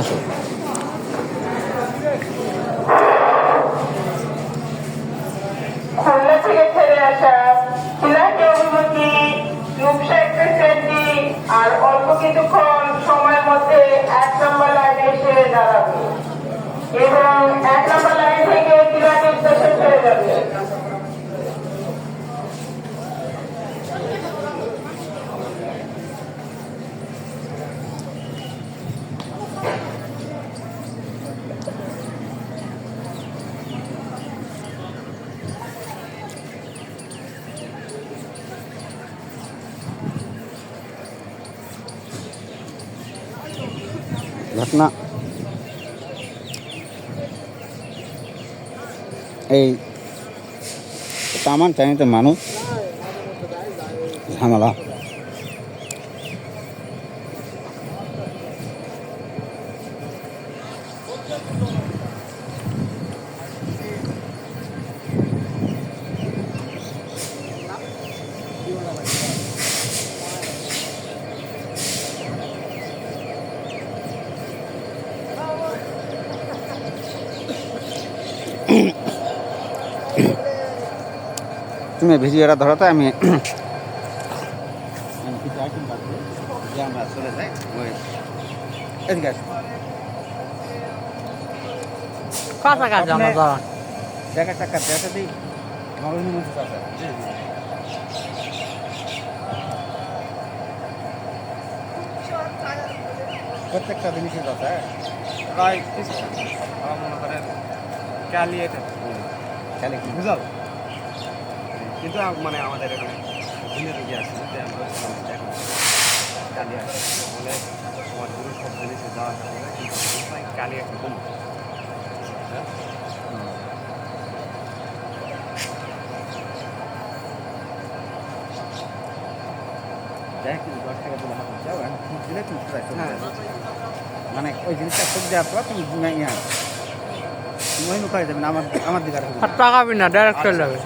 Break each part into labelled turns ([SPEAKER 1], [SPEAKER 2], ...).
[SPEAKER 1] আসো।
[SPEAKER 2] আর অল্প কিছুক্ষণ সময়ের মধ্যে এক নম্বর লাইনে দাঁড়াবে। এবং এক নম্বর লাইন থেকে সিলাকি উদ্দেশ্যে ছেড়ে যাবে।
[SPEAKER 1] ঘটনা। এই তামান চাইনিতে মানুষ ঝামেলা। তুমি ভিডিওটা ধরো তো আমি item রাখব, আমরা
[SPEAKER 3] কাছাকাছি
[SPEAKER 1] দেখা টাকা দেখা দিই। প্রত্যেকটা জিনিসের কথা
[SPEAKER 4] প্রায় আমার মনে করেন কালি এটা
[SPEAKER 1] খেলে কি?
[SPEAKER 4] বুঝাল কিন্তু মানে আমাদের এখানে দিনে রুগী আছে যে আমরা কালি আছে বলে আমার গুরু সব জিনিসে যাওয়া যাবে না, কিন্তু কালি একটা কম।
[SPEAKER 1] মানে ওই জিনিসটা ফুট দেওয়ার পর তুমি ইয়া তুমি ওই মুখায় না আমার আমার দিকে আর হবে না।
[SPEAKER 3] ডাইরেক্ট চলে যাবে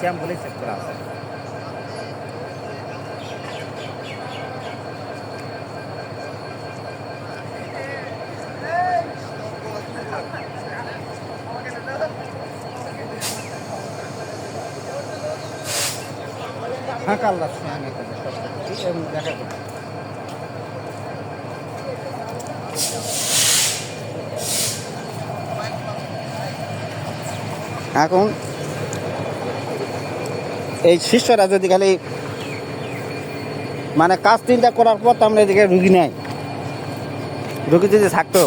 [SPEAKER 1] শ্যাম বলেই চেক করা আছে পাচ্ছি। এই দেখা এখন এই শিষ্যরা যদি খালি মানে কাজ চিন্তা করার পর তো আমরা এদিকে রুগী নেই রুগী যদি থাকতো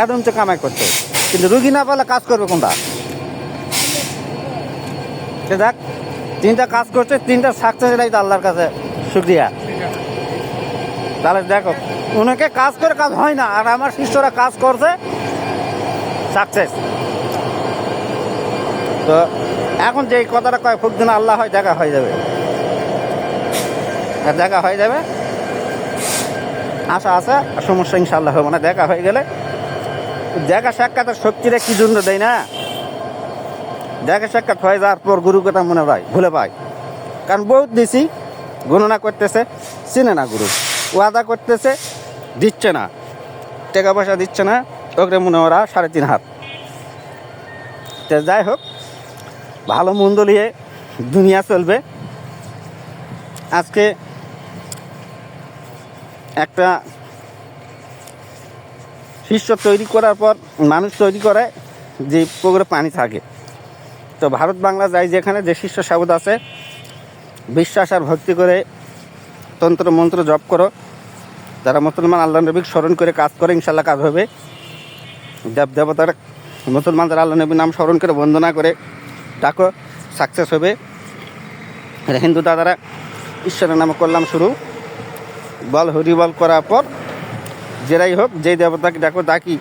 [SPEAKER 1] এরকম তো কামাই করতো, কিন্তু রুগী না পেলে কাজ করবে কোনটা দেখ তিনটা কাজ করছে, তিনটা সাকসেস এটাই তো আল্লাহর কাছে। শুক্রিয়া। তাহলে দেখো উনাকে কাজ করে কাজ হয় না, আর আমার শিষ্যরা কাজ করছে সাকসেস তো এখন যে কথাটা কয় খুব দিন আল্লাহ হয়, দেখা হয়ে যাবে। দেখা হয়ে যাবে, আশা আছে, সমস্যা ইনশাল্লাহ হবে না, দেখা হয়ে গেলে। দেখা সাক্ষাতের শক্তিটা কি জন্য দেয় না? দেখা সাক্ষাৎ হয়ে যাওয়ার পর গুরু কথা মনে হয় ভুলে পায় কারণ বহুত দিছি গণনা করতেছে, চিনে না গুরু। ওয়াদা করতেছে, দিচ্ছে না। টাকা পয়সা দিচ্ছে না, ওকে মনে ওরা সাড়ে তিন হাত। তো যাই হোক, ভালো মন্দ নিয়ে দুনিয়া চলবে। আজকে একটা শিষ্য তৈরি করার পর, মানুষ তৈরি করে যে পুকুরে পানি থাকে। তো ভারত বাংলা যাই যেখানে, যে শিষ্য সাবুদ আছে, বিশ্বাস আর ভক্তি করে তন্ত্র মন্ত্র জপ করো। যারা মুসলমান আল্লাহ নবীকে স্মরণ করে কাজ করে ইনশাল্লাহ কাজ হবে। দেব দেবতার মুসলমানদের আল্লাহ নবীর নাম স্মরণ করে, বন্দনা করে ডাকো সাকসেস হবে। হিন্দু দাদারা, ঈশ্বরের নামে করলাম শুরু। বল, হরি বল করার পর, যেরাই হোক, যেই দেবতাকে ডাকো, ডাকি,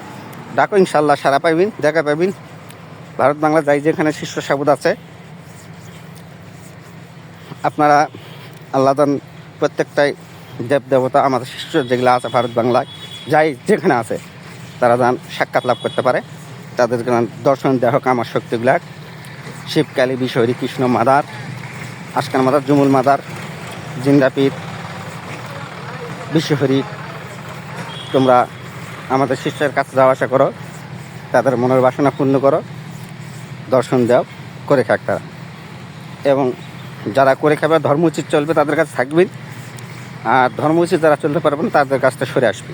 [SPEAKER 1] ডাকো ইনশাল্লাহ সারা পাইবিন, দেখা পাইবিন। ভারত বাংলা যাই যেখানে শিষ্য সাবুদ আছে, আপনারা আল্লাহদান প্রত্যেকটাই দেব দেবতা আমাদের শিষ্য যেগুলো আছে ভারত বাংলায়, যাই যেখানে আছে, তারা যান সাক্ষাৎ লাভ করতে পারে। তাদের দর্শন দেহ কামার শক্তিগুলাক শিবকালী বিষহরী কৃষ্ণ মাদার আজকাল মাদার, জুমুল মাদার জিন্দাপীর বিশ্বহরী, তোমরা আমাদের শিষ্যের কাছে যাওয়া আসা করো, তাদের মনের বাসনা পূর্ণ করো। দর্শন দেওয়া করে খাক তারা। এবং যারা করে খাবে ধর্ম উচিত চলবে, তাদের কাছে থাকবেন আর ধর্ম উচিত যারা চলতে পারবেন তাদের কাছ থেকে সরে আসবে।